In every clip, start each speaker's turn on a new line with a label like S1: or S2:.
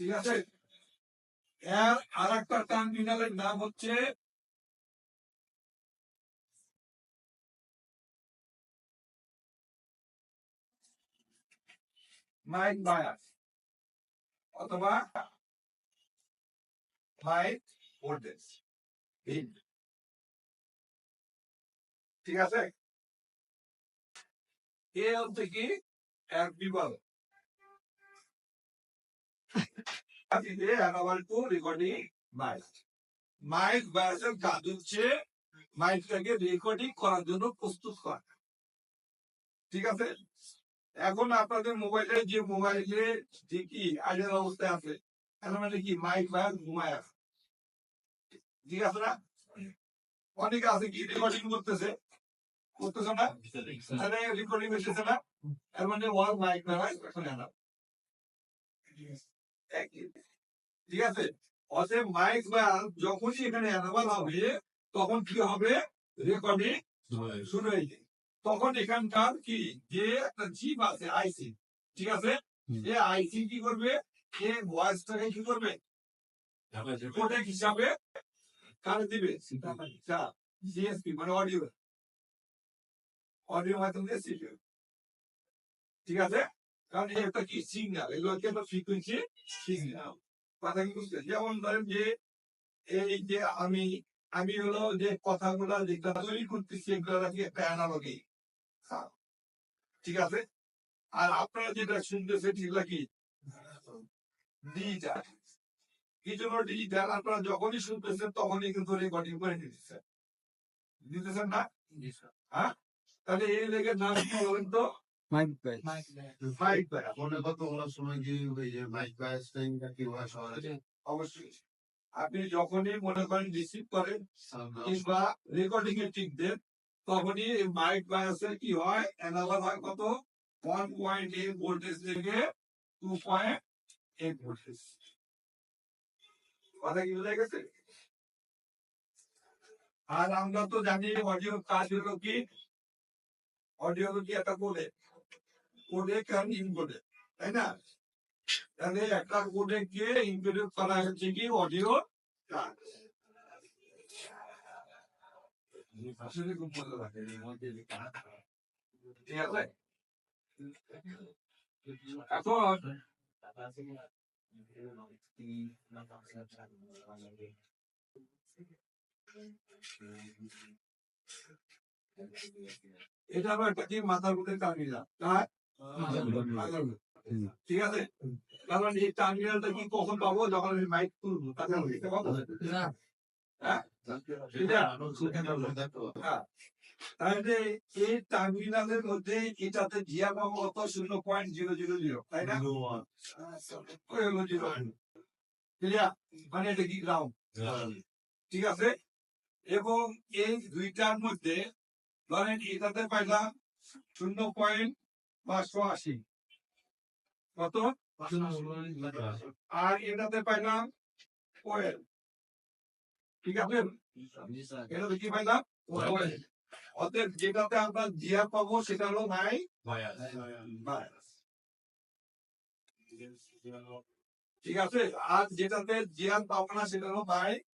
S1: ঠিক আছে? এর আর একটা টার্মিনালের নাম হচ্ছে মাইক বায়াস অথবা মাইক ভোল্টেজ ঠিক আছে? এ হচ্ছে কি এক বিভাগ রেকর্ডিং মাইক মাইক বায়াসের কাজ হচ্ছে মাইকটাকে রেকর্ডিং করার জন্য প্রস্তুত করা। ঠিক আছে? এখন আপনাদের মোবাইলে যে মোবাইলে যে কি আগের অবস্থায় আছে এখন মানে কি মাইক বায়াস ঘুমায় আছে। ঠিক আছে না? অনেকে আছে কি রেকর্ডিং করতেছে? করতেছে না? তাহলে রেকর্ডিং হচ্ছে না? এর মানে ওয়ার মাইক বায়াস এখন এনা ঠিক আছে? অতএব মাইক বা যখনই এখানে অ্যানাবাল হবে তখন কি হবে? রেকর্ডিং শুরু হয়ে যায় তখন এখানকার কি? যে একটা চিপ আছে আইসি ঠিক আছে? যে আইসি কি করবে? সে ভয়েসটাকে কি করবে? কোডেক হিসাবে কারে দিবে। সিএসপি মানে অডিও অডিও মাধ্যম দিয়ে ঠিক আছে? কারণ একটা কি সিগন্যাল এগুলো হচ্ছে একটা ফ্রিকুয়েন্সি সিগন্যাল কথা কি বুঝতে যেমন ধরেন যে এই যে আমি আমি হলো যে কথাগুলো যেগুলো তৈরি করতেছি এগুলো নাকি একটা অ্যানালগি ঠিক আছে? আর আপনারা যেটা সেগুলো কি? ডিজিটাল এই জন্য ডিজিটাল আপনারা যখনই শুনতেছেন তখনই কিন্তু রেকর্ডিং করে নিতেছেন। দিতেছেন না? হ্যাঁ? তাহলে এই লেগে নাম কি বলেন তো?
S2: মাইক ভাই
S1: মাইক ব্যাগ
S3: মনে কতগুলো সময় যে ওই যে মাইক বায়াস টাইমটা কি হয়। শহরে
S1: অবশ্যই। আপনি যখনই মনে করেন রিসিভ করেন কিংবা রেকর্ডিং এ টিক দেন তখনই মাইক বায়াসের কি হয়? এনালার হয় কত? ওয়ান পয়েন্ট এইট ভোল্টেজ থেকে টু পয়েন্ট এইট ভোল্টেজ কথা কি বোঝা গেছে? আর আমরা তো জানি অডিও কাজ হলো কি অডিও কি একটা কোডে কোডে কারণ ইনকোডে তাই না? তাহলে একটা কোডে গিয়ে ইনকোডেড করা হচ্ছে কি অডিও? আসলে খুব মজা লাগে ঠিক আছে? এখন এটা আবার একটা কি মাথার মধ্যে টার্মিনাল তাই মধ্যে। ঠিক আছে? কারণ এই টার্মিনালটা কি কখন পাবো? যখন আমি মাইক তুলবো বুঝতে পারব হ্যাঁ? এটা হ্যাঁ। তাহলে এই টার্মিনালের মধ্যে এটাতে জিয়া পাবো কত? শূন্য পয়েন্ট জিরো জিরো জিরো তাই না? ওই জিরো ক্লিয়ার? মানে এটা কি গ্রাউন্ড ঠিক আছে? এবং এই দুইটার মধ্যে ধরেন এটাতে পাইলাম শূন্য পয়েন্ট পাঁচশো আশি। কত? আর এটাতে পাইলাম কোয়েল ঠিক আছে? এটাতে কি পাইলাম? কোয়েল অতএব যেটাতে আমরা জিয়া পাবো সেটা হলো নাই। ঠিক আছে? আর যেটাতে জিয়ান পাবো না সেটা হলো নাই ডাটা।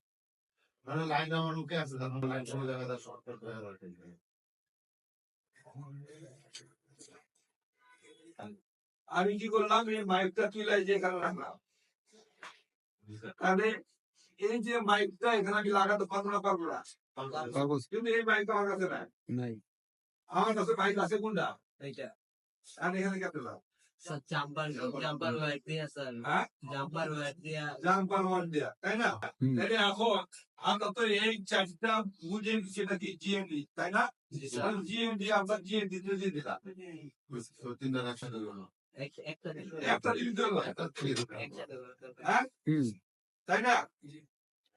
S3: মানে লাইন আমার আছে লাইন শর্টকাট হয়ে
S1: আমি কি করলাম? এই মাইকটা তুলে যে এখানে রাখলাম। তাহলে এই যে মাইকটা এখানে আমি লাগাতে পারব না পারব না। কিন্তু এই মাইকটা আমার কাছে নাই। আমার কাছে মাইক আছে কোনটা?
S4: এইটা।
S1: আর এখানে কে পেলাম
S4: স্যার জাম্পার জাম্পার ওয়ার দিয়া স্যার জাম্পার ওয়ার দিয়া
S1: জাম্পার ওয়ান দিয়া তাই না। তাহলে এখন আমরা তো এই চারটা বুঝে সেটা জিএমডি তাই না জিএমডি আমরা জিএমডি দিয়ে দিলাম
S3: তিনটা
S4: একটা
S2: হুম
S1: তাই না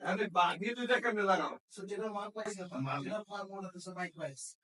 S1: আরে বাকি দুইটা কেমনে লাগাও
S4: না স্যার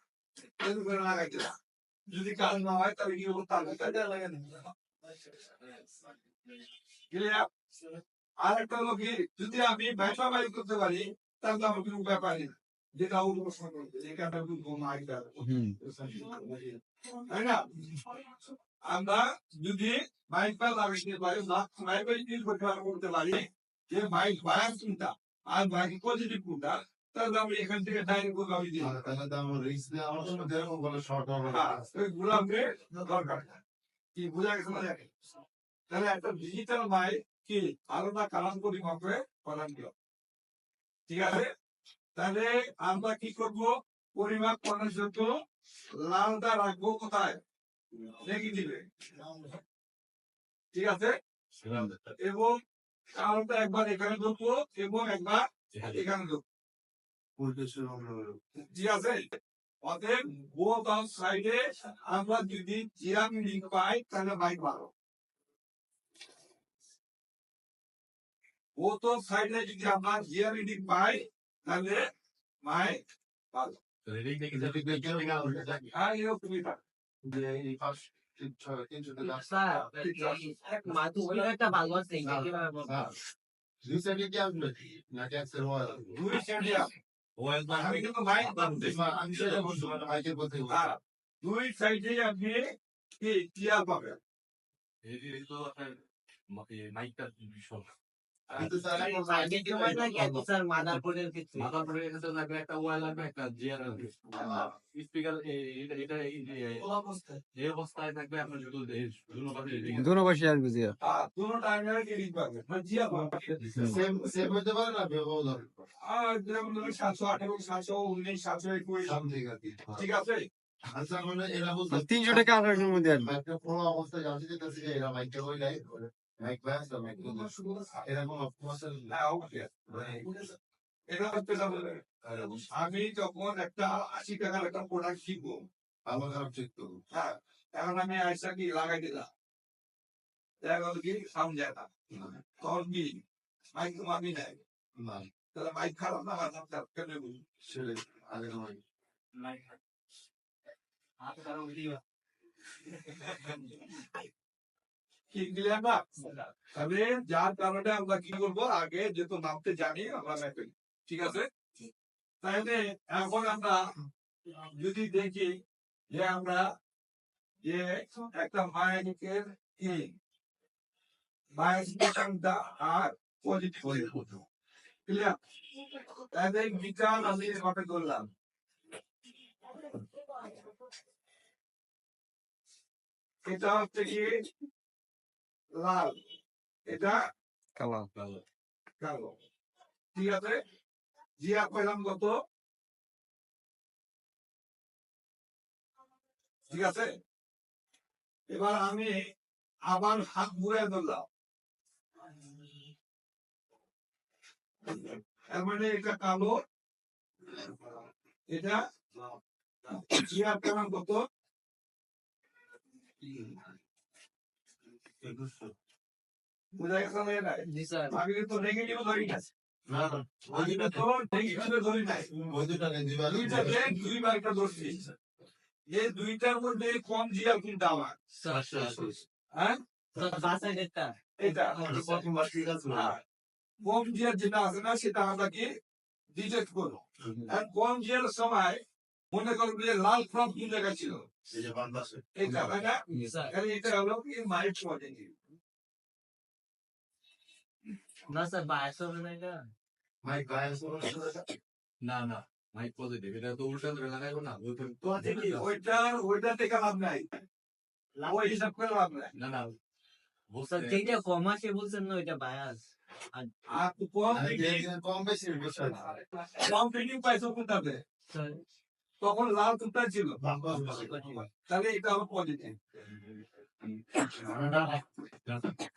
S1: যদি কাজ না হয় তাহলে কি হবে তাহলে লাগাই দিলাম আর একটা হলো কি যদি আমি ব্যবসা বাড়ি করতে পারি তাহলে আমার কোনো ব্যাপারই না যেটা করবে যেটা তাই না? আমরা যদি মাইক পা লাগাইতে পারি মাইক যদি করতে পারি যে মাইক বায়ার কোনটা আর মাইক পজিটিভ কোনটা আমি এখান থেকে ডাইরেক্ট লাগাই দিই
S3: তাহলে তো আমার রিস্ক দিয়ে আমার সঙ্গে যেরকম বলে শর্ট হবে
S1: হ্যাঁ, ওই গুলো দরকার। কি বোঝা গেছে না তাহলে একটা ডিজিটাল মাইক কি আলাদা কালাম পরিমাপে প্রদান দিল ঠিক আছে? তাহলে আমরা কি করব? পরিমাপ করার জন্য লালটা রাখব কোথায়? নেগেটিভে ঠিক আছে? এবং কালোটা একবার এখানে ঢুকবো এবং একবার এখানে ঢুকবো। ঠিক আছে? অতএব বোথ অন সাইডে আমরা যদি জিরাম লিঙ্ক পাই তাহলে বাইক ভালো বোথ অন সাইডে যদি আমরা জিরাম লিঙ্ক পাই তাহলে ভালো হ্যাঁ
S4: মাধুরীর একটা ভালো আছে কীভাবে বলব?
S3: দুই সাইডে কি আসবে নাকি একসের ওয়াল
S1: দুই সাইডে আমি কিন্তু হ্যাঁ
S2: দুনো পাশে আসবে জিয়া।
S1: আর টাইমে কি মানে জিয়া
S3: সেম সেম হতে পারে না ব্যবহার
S1: আর যেমন সাতশো আঠারো সাতশো উনিশ সাতশো একুশ। ঠিক আছে?
S3: আচ্ছা মানে এরা বলতে
S2: তিনশো টাকা আঠারোশোর মধ্যে আসবে।
S3: মাইকটা পুরো জানতে যে এরা মাইকটা নাই মাইক মাইক
S1: এটা হচ্ছে আমি যখন একটা আশি টাকার একটা প্রোডাক্ট কিনবো
S3: আমার খারাপ ঠিক তো
S1: হ্যাঁ এখন আমি আইসা কি লাগাই দিলাম দেখা গেল কি সাউন্ড যায় না তখন কি মাইক তো মামি নেয়
S3: না
S1: তাহলে মাইক খারাপ না খারাপ তার কেন
S3: ছেলে আগে নয়
S1: কি যার কারণে আমরা কি করব? আগে যেহেতু নামতে জানি, আমরা ম্যাপে ঠিক আছে? তাহলে এখন আমরা যদি দেখি যে আমরা যে একটা মায়ানিকের আর পজিটিভ ক্লিয়ার তাহলে বিচার আমি করলাম এটা হচ্ছে কি? লাল এটা
S2: কালা
S1: কালো ঠিক আছে জিয়া পেলাম কত ঠিক আছে এবার আমি আবার হাত ঘুরে ধরলাম এর মানে এটা কালো এটা জিয়া পেলাম কত এই দুইটার মধ্যে কম জিয়াল কিন্তু আমার। হ্যাঁ? এটা
S3: প্রথমবার ঠিক আছে
S1: হ্যাঁ। কম জিয়ার যেটা আছে না সেটা আমরা কি ডিটেক্ট করব আর কম জিয়ার সময় মনে করব যে লাল ফ্রম কোন জায়গায় ছিল
S3: এই
S1: এটা তাই না
S4: স্যার।
S1: তাহলে এটা হলো কি মাইট পজিটিভ
S4: না স্যার বায়াস হবে না এটা?
S3: মাইক গায়ে
S5: না না মাইক পজিটিভ এটা তো উল্টা ধরে লাগাইবো না তো-
S1: ওইটা ওইটা থেকে লাভ নাই। ওই হিসাব করে লাভ নাই।
S5: না না।
S4: যেটা কম আসে বলছেন না ওইটা বায়াস
S1: আর কম
S3: কম বেশি
S1: কম ফিটিং পাইছো তখন লাল কোনটা ছিল তাহলে এটা হলো পজিটিভ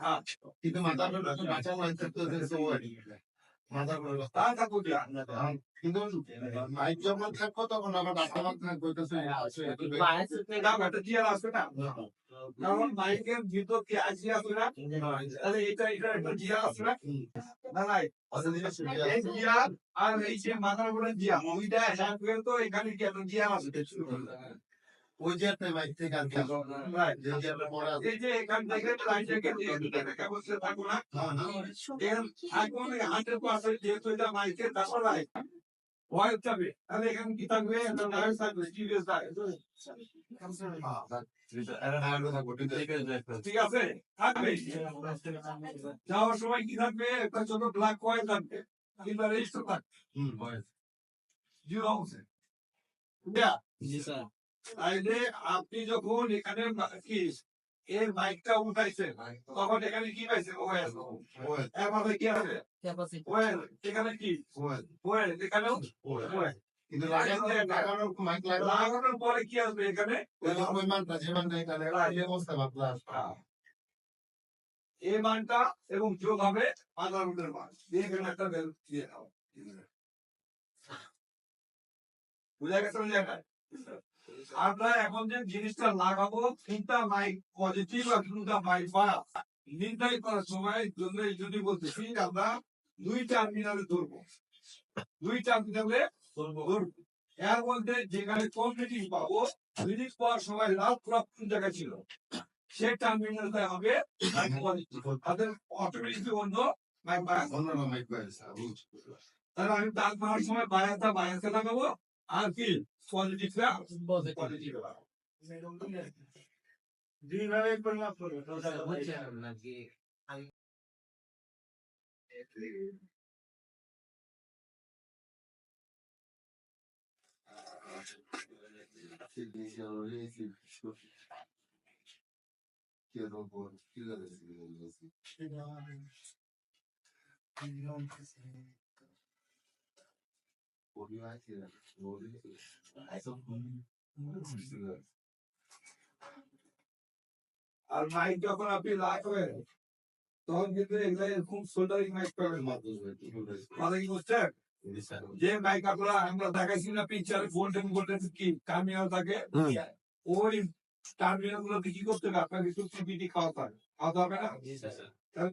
S1: হ্যাঁ
S3: কিন্তু মাথা বাঁচা মাইন্ড মাইক যখন থাকব তখন থাকব
S1: না এটা জিয়ার আসবে না? কারণ মাইকের ভিতর কি আসি আসবে না? এটা এটা একটা জিয়া আসবে না? জিয়া আর? এই যে মাথার উপরে জিয়া ওইটা হ্যাঁ তো এখানে কি একটা জিয়া আসবে
S3: ওই যে একটা মাইক থেকে আর কি যে যে একটা পড়া
S1: এই যে এখান থেকে লাইন থেকে দেখা বসে থাকো না। এর এখন হান্ড্রেড পার্সেন্ট যেহেতু এটা মাইকের তারপর লাইট ভয় যাবে তাহলে এখানে কি থাকবে? একটা লাইট থাকবে সিরিয়াস থাকবে ঠিক আছে। থাকবে। যাওয়ার সময় কি থাকবে? একটা ছোট ব্ল্যাক কয়েল থাকবে। কিংবা রেজিস্টার থাকবে জিরো তাইলে আপনি যখন এখানে কি এর মাইকটা উঠাইছেন তখন এখানে কি পাইছে? ওয়েল এর কি আছে? ওয়েল এখানে কি? ওয়েল ওয়েল
S3: কিন্তু লাগানোর মাইক
S1: লাগানোর পরে কি আসবে এখানে?
S3: ওই মানটা যে মানটা এখানে অবস্থা বাতলা
S1: এই মানটা এবং যোগ হবে মাদার রুটের মান। এখানে একটা বেল দিয়ে দাও। বুঝা গেছে বুঝা গেছে আমরা এখন যে জিনিসটা লাগাবো কোনটা মাইক পজিটিভ আর কোনটা মাইক খারাপ নির্ণয় করার সময় জন্য যদি বলতেছি, আমরা দুই টার্মিনালে ধরবো। দুই টার্মিনালে ধরবো। এর মধ্যে যেখানে কম রিডিং পাবো রিডিং পাওয়ার সময় লাল ক্রপ কোন জায়গায় ছিল? সে টার্মিনালটা হবে তাদের অটোমেটিকলি অন্য মাইক বায়াস
S3: অন্য মাইক পাইছে
S1: তাহলে আমি দাগ মারার সময় বায়াসটা বায়াসে লাগাবো। আর কি পজিটিভটা পজিটিভ লাগাবো
S4: বুঝছেন নাকি
S1: আর মাইক যখন আপনি লাগাবেন তখন কিন্তু এরকম সোল্ডারিং মাইক পাবেন কথা কি বুঝছেন? যে মাইক আপনারা আমরা দেখাইছি না পিকচারে গোল্ডেন গোল্ডেন কি থাকে ওই টার্মিনাল গুলোতে কি করতে হবে আপনার একটু পিপিটি খাওয়াতে হবে। খাওয়াতে হবে না?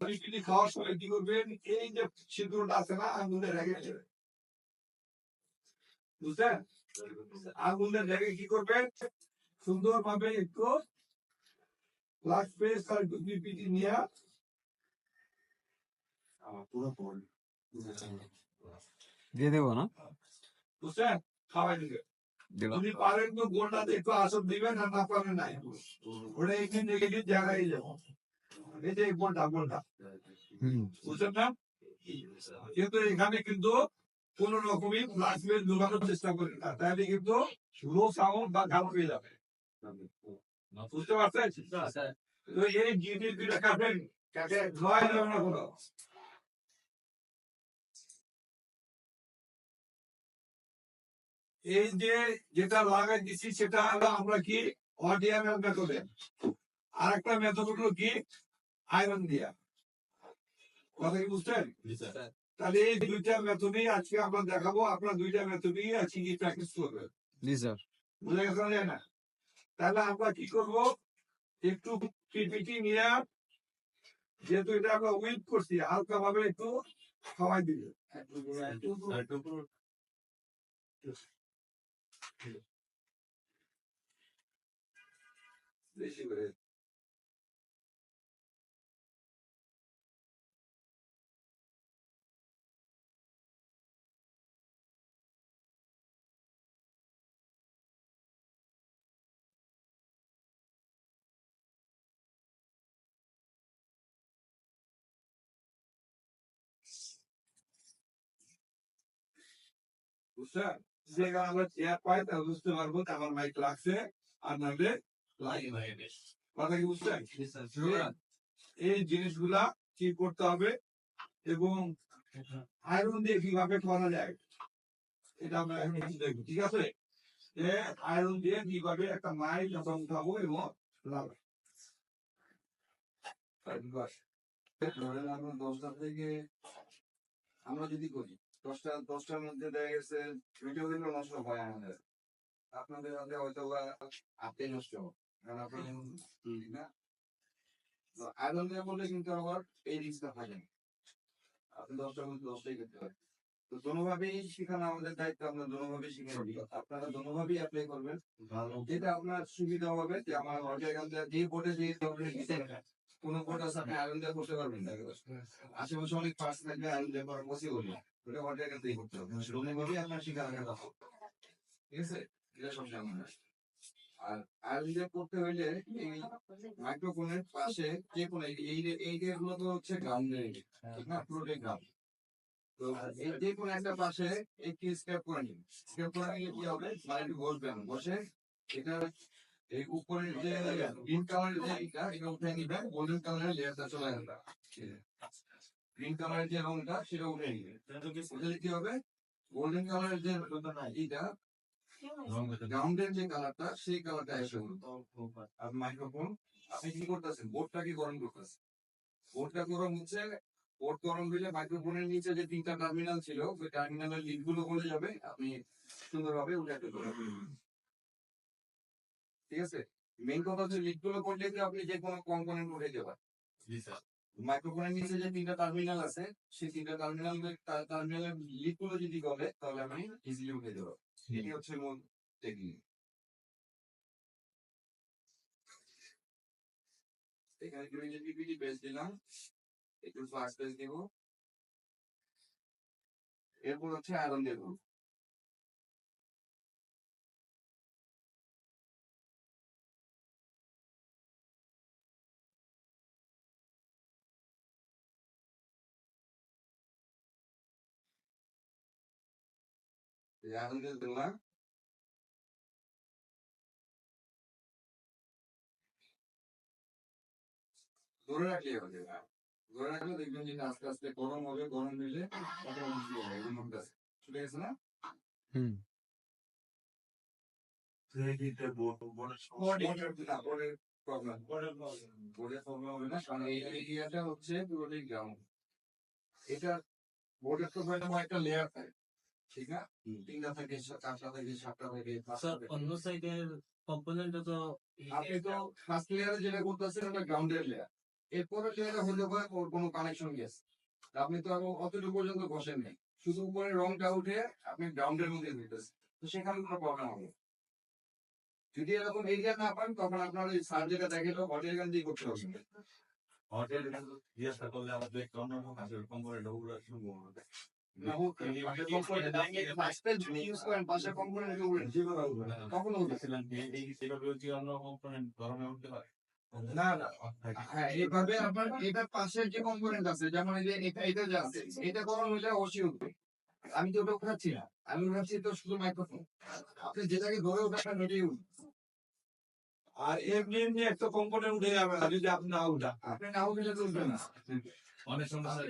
S1: পিপিটি খাওয়ার সময় কি করবেন? এই যে ছিদ্রটা আছে না আঙুলে রেখে বুঝছেন আঙুলের কি করবেন? সুন্দর ভাবে একটু পেস্ট আর পিপিটি নিয়ে
S2: দিয়ে দেবো না?
S1: বুঝছেন খাওয়াই দিবে। যদি পারেন তো গোলটাতে একটু আসর দিবেন আর না পারেন নাই। ওটা এখানে নেগেটিভ জায়গায় যাব। এই যে গোলটা গোলটা বুঝছেন না? কিন্তু এখানে কিন্তু কোন রকমই ব্লাডমেল ঢোকানোর চেষ্টা করি না। তাহলে কিন্তু লো সাউন্ড বা ঘাম পেয়ে যাবে। বুঝতে পারছেন? এই কাকে ধোয়া যাবে না কোনো। এই যে যেটা লাগাই দিচ্ছি সেটা হলো আমরা কি অডিয়ামের মেথডে আর একটা মেথড হলো কি? আয়রন দিয়া। কথা কি বুঝছেন? তাহলে এই দুইটা মেথডই আজকে আমরা দেখাবো আপনার দুইটা মেথডই আজকে কি প্র্যাকটিস করবেন।
S2: জি স্যার।
S1: বুঝে গেছে না? তাহলে আমরা কি করব? একটু পিপিটি নিয়ে যেহেতু এটা আমরা উইপ করছি হালকা ভাবে একটু খাওয়াই দিবে। বেশি করে। বুঝছেন যে আমরা চেয়ার পাই তা বুঝতে পারব আমার মাইক লাগছে আর নাহলে লাগে কথা কি বুঝছেন এই জিনিসগুলা কি করতে হবে
S6: এবং আয়রন দিয়ে কীভাবে করা যায় এটা আমরা এখন দেখব ঠিক আছে আয়রন দিয়ে কীভাবে একটা মাইল যখন উঠাবো এবং লাগাবো।
S1: ধরেন আমরা দশটা থেকে আমরা যদি করি দশটা দশটার মধ্যে দেখা গেছে ভিডিও নষ্ট হয় আমাদের। আপনাদের হাতে হয়তো বা আপনি নষ্ট না? আয়রন বললে কিন্তু আবার এই রিস্কটা থাকে না। আপনি দশটার মধ্যে দশটাই করতে পারেন। তো দোনোভাবেই শেখানো আমাদের দায়িত্ব আমরা দোনোভাবেই শিখে নিই। আপনারা দোনোভাবেই অ্যাপ্লাই করবেন। যেটা আপনার সুবিধা হবে যে আমার অর্ডার যে বোর্ডে যে ধরনের ডিজাইন কোন বোর্ড আছে আপনি আয়রন করতে পারবেন না। আশেপাশে অনেক পার্টস থাকবে আয়রন দিয়ে করা পসিবল না। ওটা অর্ডার এখান করতে হবে। দোনোভাবেই আপনার শিখা রাখা ঠিক আছে? এটা সবসময় মনে রাখবেন। আর আয়রন করতে হইলে এই মাইক্রোফোনের পাশে যে কোনো এই এই- গুলো তো হচ্ছে গ্রাউন্ডের ঠিক না? পুরোটাই গ্রাউন্ড তো এই যে কোনো একটা পাশে একটি স্টেপ করে নিন। স্টেপ করে নিলে কি হবে? একটু বসবেন বসে। এটা এই উপরের যে গ্রিন কালারের যে এটা এটা উঠে নিবে। গোল্ডেন কালারের লেয়ারটা চলে আসবে। গ্রিন কালারের যে রংটা সেটা উঠে নিবে। উঠে কি হবে? গোল্ডেন কালারের যে এটা গ্রাউন্ডের যে কালারটা সেই কালারটা এসে আর মাইক্রোফোন আপনি কি করতেছেন? বোর্ডটাকে গরম করতেছেন? বোর্ডটা গরম হচ্ছে বোর্ড গরম হলে মাইক্রোফোনের নিচে যে তিনটা টার্মিনাল ছিল ওই টার্মিনালের লিডগুলো বলে যাবে। আপনি সুন্দরভাবে উঠাতে পারবেন। ঠিক আছে? মেইন কথা হচ্ছে লিডগুলো করলে আপনি যে কোনো কম্পোনেন্ট উঠে যাবেন মাইক্রোফোনের নিচে যে তিনটা টার্মিনাল আছে সেই তিনটা টার্মিনাল টার্মিনালের লিডগুলো যদি গলে তাহলে আমি ইজিলি উঠে যাব এটি হচ্ছে মূল টেকনিক এখানে যে পিপিটি পেজ দিলাম একটু ফার্স্ট পেজ দিব। এরপর হচ্ছে আয়রন দেব। আয়রন দিয়ে দিলাম ধরে রাখলে হবে ধরে রাখলে দেখবেন যে আস্তে আস্তে গরম হবে গরম হতেছে। চলে গেছে না
S5: হুম।
S1: এটা বোর্ডের তো একটা লেয়ার থাকে ঠিক না? তিনটা থেকে চারটা থেকে সাতটা থেকে
S4: অন্য সাইডের কম্পোনেন্ট তো
S1: আপনি তো ফার্স্ট লেয়ারে যেটা করতেছেন ওটা গ্রাউন্ডের লেয়ার এরপরে লেয়ারে পারে ওর কোনো কানেকশন গেছে। আপনি তো এখন অতটুকু পর্যন্ত বসেন নেই। শুধু উপরে রংটা উঠে আপনি গ্রাউন্ডের মধ্যে দিতেছেন তো সেখানে কোনো প্রবলেম হবে যদি এরকম এরিয়া না পান তখন আপনার ওই সার যেটা দেখে তো বডি এখান দিয়ে করতে হবে।
S7: হোটেল জিজ্ঞাসা করলে আমাদের ওরকম করে শুরু
S1: না,
S6: না না
S1: হ্যাঁ এইভাবে আপনার এটার পাশের যে কম্পোনেন্ট আছে যেমন যে এটা এটা যা আছে এটা গরম হলে অবশ্যই উঠবে আমি তো ওটা উঠাচ্ছি না আমি উঠাচ্ছি তো শুধু মাইক্রোফোন আপনি যেটাকে ধরে উঠাচ্ছেন ওটাই উঠবে
S6: আর এমনি এমনি একটা কম্পোনেন্ট উঠে যাবে যদি আপনি না উঠা
S1: আপনি না উঠলে তো উঠবে না
S7: অনেক সময়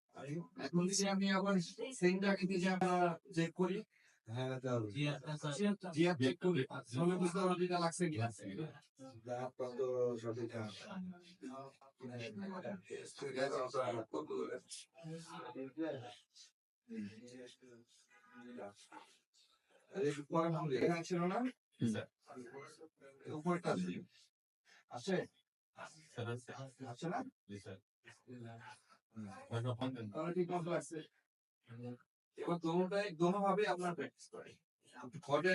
S1: এখন আমি আবার আমরা চেক করি ছিল না? উপরটা আছে? আছে। না? এবার দোনোটাই দোনো আপনার প্র্যাকটিস করে। ঘটে